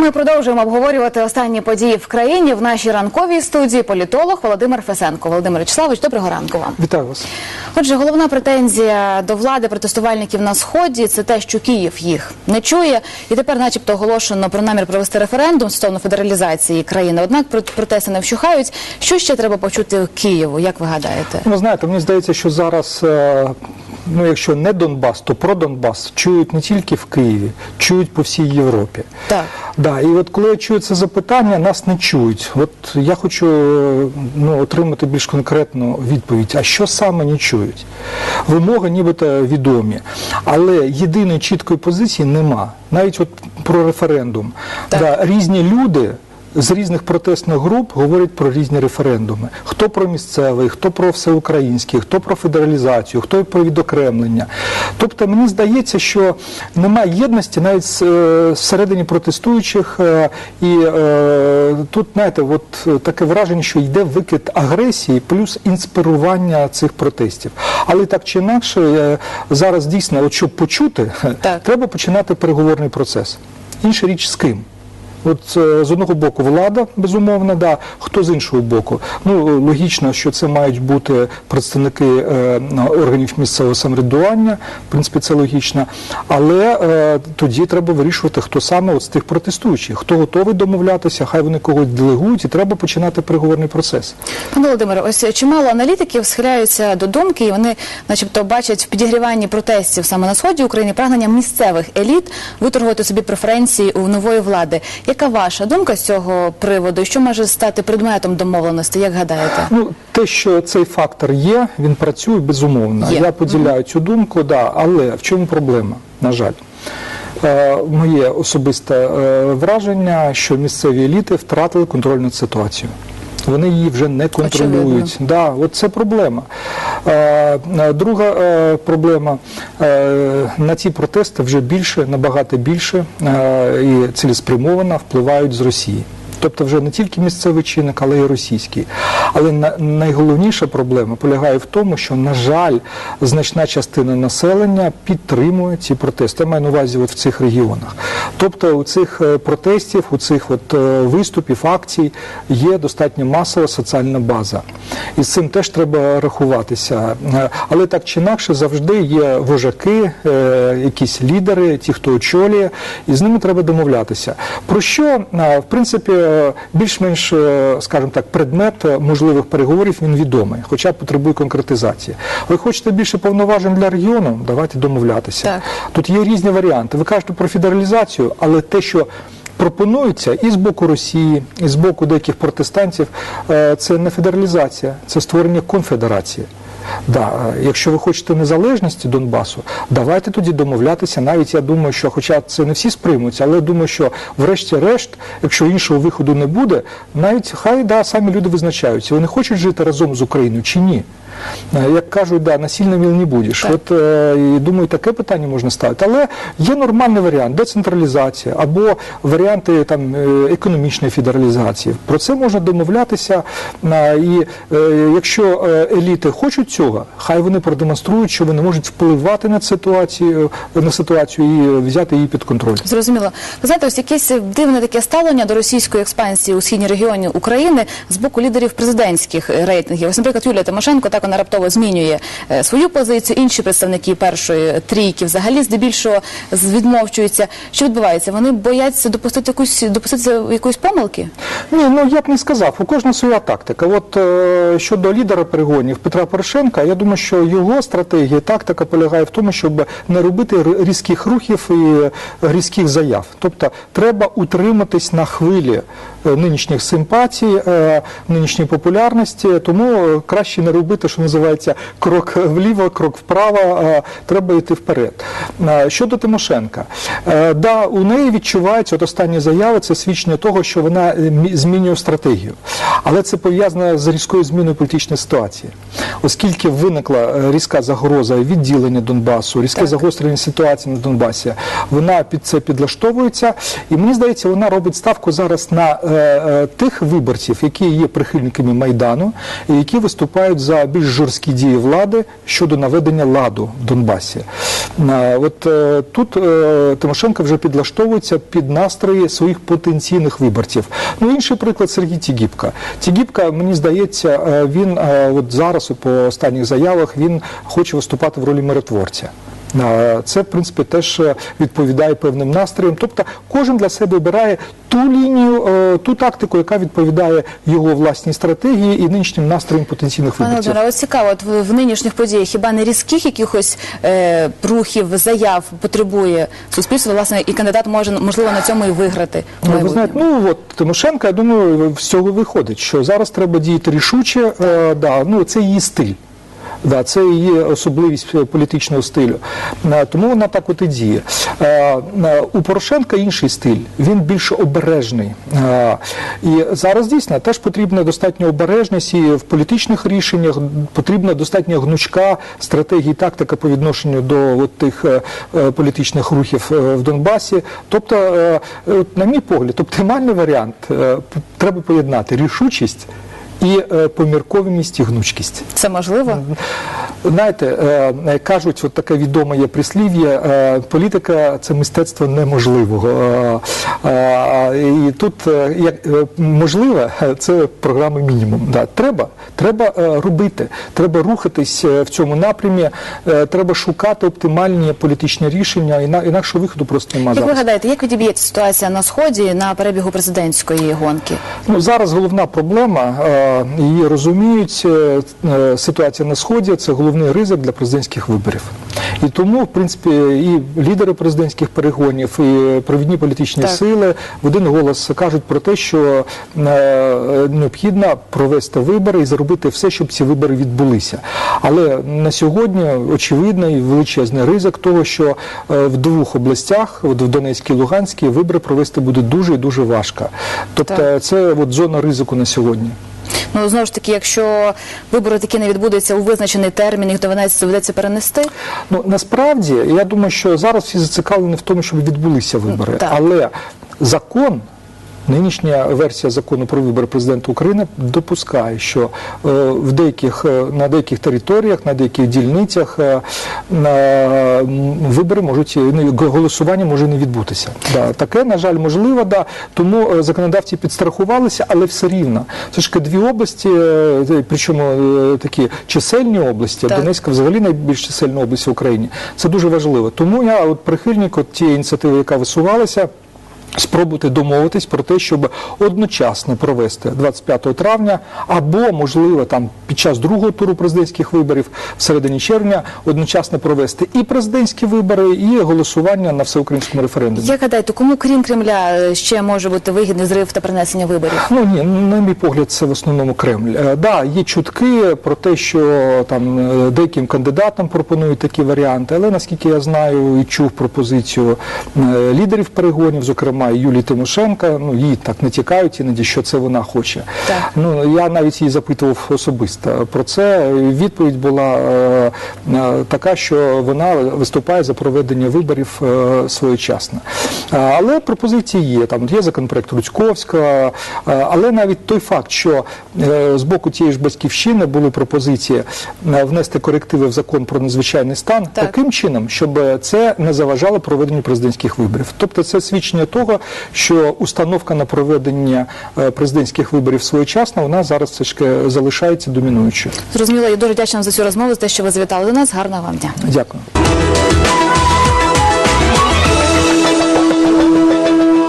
Ми продовжуємо обговорювати останні події в країні в нашій ранковій студії. Політолог Володимир Фесенко. Володимир Вячеславович, доброго ранку вам. Вітаю вас. Отже, головна претензія до влади протестувальників на сході це те, що Київ їх не чує, і тепер, начебто, оголошено про намір провести референдум стосовно федералізації країни. Однак про- протести не вщухають. Що ще треба почути Києву? Як ви гадаєте? Ви знаєте, мені здається, що зараз, е, ну якщо не Донбас, то про Донбас чують не тільки в Києві, чують по всій Європі. Так. Да, і от коли я чую це запитання, нас не чують. От я хочу е, ну, отримати більш конкретну відповідь. А що саме не чують? Вимоги нібито відомі, але єдиної чіткої позиції нема. Навіть от про референдум. Так. Да, різні люди. З різних протестних груп говорять про різні референдуми. Хто про місцевий, хто про всеукраїнський, хто про федералізацію, хто про відокремлення. Тобто мені здається, що немає єдності навіть е, всередині протестуючих, е, і е, тут, знаєте, от таке враження, що йде викид агресії плюс інспірування цих протестів. Але так чи інакше, зараз дійсно, от щоб почути, Так. треба починати переговорний процес. Інша річ з ким? От е, з одного боку влада, безумовно, да. Хто з іншого боку? Ну логічно, що це мають бути представники е, органів місцевого самоврядування. В принципі, це логічно. Але е, тоді треба вирішувати, хто саме от з тих протестуючих, хто готовий домовлятися, хай вони когось делегують, і треба починати переговорний процес. Пане Володимире, ось чимало аналітиків схиляються до думки, і вони, начебто, бачать в підігріванні протестів саме на сході України прагнення місцевих еліт виторгувати собі преференції у нової влади. Яка ваша думка з цього приводу? Що може стати предметом домовленості? Як гадаєте? Ну, те, що цей фактор є, він працює безумовно. Є. Я поділяю цю думку, да, але в чому проблема? На жаль. Е, моє особисте е, враження, що місцеві еліти втратили контроль над ситуацією. Вони її вже не контролюють. Да, от це проблема. Е, е, друга е, проблема на ці протести вже більше, набагато більше і цілеспрямовано впливають з Росії. Тобто вже не тільки місцевий чинник, але й російський. Але на- найголовніша проблема полягає в тому, що, на жаль, значна частина населення підтримує ці протести. Я маю на увазі от в цих регіонах. Тобто у цих е, протестів, у цих от е, виступів, акцій є достатньо масова соціальна база. І з цим теж треба рахуватися. Е, Але так чи інакше завжди є вожаки, якісь лідери, ті, хто очолює, і з ними треба домовлятися. Про що, в принципі, більш-менш, е, скажімо так, предмет е, можливих переговорів він відомий, хоча потребує конкретизації. Ви хочете більше повноважень для регіону? Давайте домовлятися. Так. Тут є різні варіанти. Ви кажете про федералізацію, але те, що пропонується і з боку Росії, і з боку деяких протестантів, е, це не федералізація, це створення конфедерації. Да, е, якщо ви хочете незалежності Донбасу, давайте тоді домовлятися. Навіть я думаю, що, хоча це не всі сприймуться, але думаю, що врешті-решт, якщо іншого виходу не буде, навіть хай да, самі люди визначаються, вони хочуть жити разом з Україною чи ні. Е, Як кажуть, да, насильно міл не будеш. Так. От е, і думаю, таке питання можна ставити. Але є нормальний варіант децентралізація або варіанти там е, економічної федералізації. Про це можна домовлятися. І якщо еліти хочуть цього, хай вони продемонструють, що вони можуть впливати на ситуацію на ситуацію і взяти її під контроль. Зрозуміло. Ви знаєте, ось якесь дивне таке ставлення до російської експансії у східній регіоні України з боку лідерів президентських рейтингів. Ось, наприклад, Юлія Тимошенко так вона раптово змінює е, свою позицію. Інші представники першої трійки взагалі здебільшого відмовчуються. Що відбувається? Вони бояться допустити якусь допустити якоїсь помилки. Ні, ну я б не сказав. У кожного своя тактика. От е, щодо лідера перегонів Петра Порошенка, я думаю, що його стратегія, тактика полягає в тому, щоб не робити різких рухів і е, різких заяв. Тобто треба утриматись на хвилі нинішніх симпатій, нинішньої популярності. Тому краще не робити, що називається, крок вліво, крок вправо. Треба йти вперед. Щодо Тимошенка, е, да, у неї відчувається от останні заяви, це свідчення того, що вона е, змінює стратегію. Але це пов'язано з різкою зміною політичної ситуації, оскільки виникла е, різка загроза відділення Донбасу, різке загострення ситуації на Донбасі. Вона під це підлаштовується, і мені здається, вона робить ставку зараз на е, е, тих виборців, які є прихильниками майдану, і які виступають за більш жорсткі дії влади щодо наведення ладу в Донбасі. Е, От е, тут е, Тимошенко вже підлаштовується під настрої своїх потенційних виборців. Ну інший приклад Сергій Тігіпка. Тігіпка, мені здається, е, він е, от зараз по останніх заявах він хоче виступати в ролі миротворця. Це, в принципі, теж відповідає певним настроям. Тобто кожен для себе обирає ту лінію, е, ту тактику, яка відповідає його власній стратегії і нинішнім настроям потенційних Пане виборців. Ось цікаво, от в, в нинішніх подіях хіба не різких якихось е, рухів, заяв потребує суспільство, власне, і кандидат може можливо на цьому і виграти. Ну, ви знаєте, ну от Тимошенко, я думаю, з цього виходить, що зараз треба діяти рішуче. Е, да, ну це її стиль. Да, це її особливість е, політичного стилю. Е, Тому вона так от і діє. Е, У Порошенка інший стиль, він більш обережний. І зараз дійсно теж потрібна достатньо обережність і в політичних рішеннях, потрібна достатньо гнучка стратегія і тактика по відношенню до от тих політичних рухів в Донбасі. Тобто, на мій погляд, оптимальний варіант треба поєднати рішучість і е, помірковість і гнучкість. Це можливо? Знаєте, е, кажуть, от таке відоме є прислів'я, е, політика це мистецтво неможливого. І тут як можливе, це програми мінімум. Да. Треба, треба робити, треба рухатись в цьому напрямі, треба шукати оптимальні політичні рішення, іна- інакше виходу просто немає Як ви гадаєте, як відіб'ється ситуація на сході на перебігу президентської гонки? Ну, зараз головна проблема, її розуміють, е, е, ситуація на Сході – це головний ризик для президентських виборів. І тому, в принципі, і лідери президентських перегонів, і провідні політичні Так. сили в один голос кажуть про те, що е, необхідно провести вибори і зробити все, щоб ці вибори відбулися. Але на сьогодні очевидний величезний ризик того, що е, в двох областях, от в Донецькій і Луганській, вибори провести буде дуже і дуже важко. Тобто Так. це от зона ризику на сьогодні. Ну знову ж таки, якщо вибори такі не відбудуться у визначений термін, їх доведеться доведеться перенести. Ну насправді я думаю, що зараз всі зацікавлені в тому, щоб відбулися вибори. так. Але закон. Нинішня версія закону про вибори президента України допускає, що е, в деяких е, на деяких територіях, на деяких дільницях е, на, вибори можуть голосування може не відбутися. Да, таке, на жаль, можливо, да. Тому законодавці підстрахувалися, але все рівно. Це ж дві області, причому такі чисельні області, Так. Донецька взагалі найбільш чисельна область в Україні. Це дуже важливо. Тому я от прихильник от тієї ініціативи, яка висувалася. Спробувати домовитись про те, щоб одночасно провести 25 травня, або можливо там під час другого туру президентських виборів в середині червня одночасно провести і президентські вибори, і голосування на всеукраїнському референдумі. Як гадаєте, кому крім Кремля е, ще може бути вигідний зрив та перенесення виборів? Ну ні, на мій погляд, це в основному Кремль. Е, да, є чутки про те, що там е, деяким кандидатам пропонують такі варіанти, але наскільки я знаю і чув пропозицію е, лідерів перегонів, зокрема і Юлії Тимошенка, ну їй так не тікають іноді, що це вона хоче. Так. Ну я навіть її запитував особисто про це. Відповідь була е, е, така, що вона виступає за проведення виборів е, своєчасно. А, Але пропозиції є. Там є законопроект Руцьковського, е, але навіть той факт, що е, з боку тієї ж батьківщини були пропозиції е, внести корективи в закон про надзвичайний стан Так. таким чином, щоб це не заважало проведенню президентських виборів. Тобто це свідчення того, що установка на проведення е, президентських виборів своєчасно вона зараз все ж залишається домінуючою. Зрозуміло, я дуже вдячна вам за цю розмову, за те, що ви завітали до нас. Гарного вам дня. Дякую.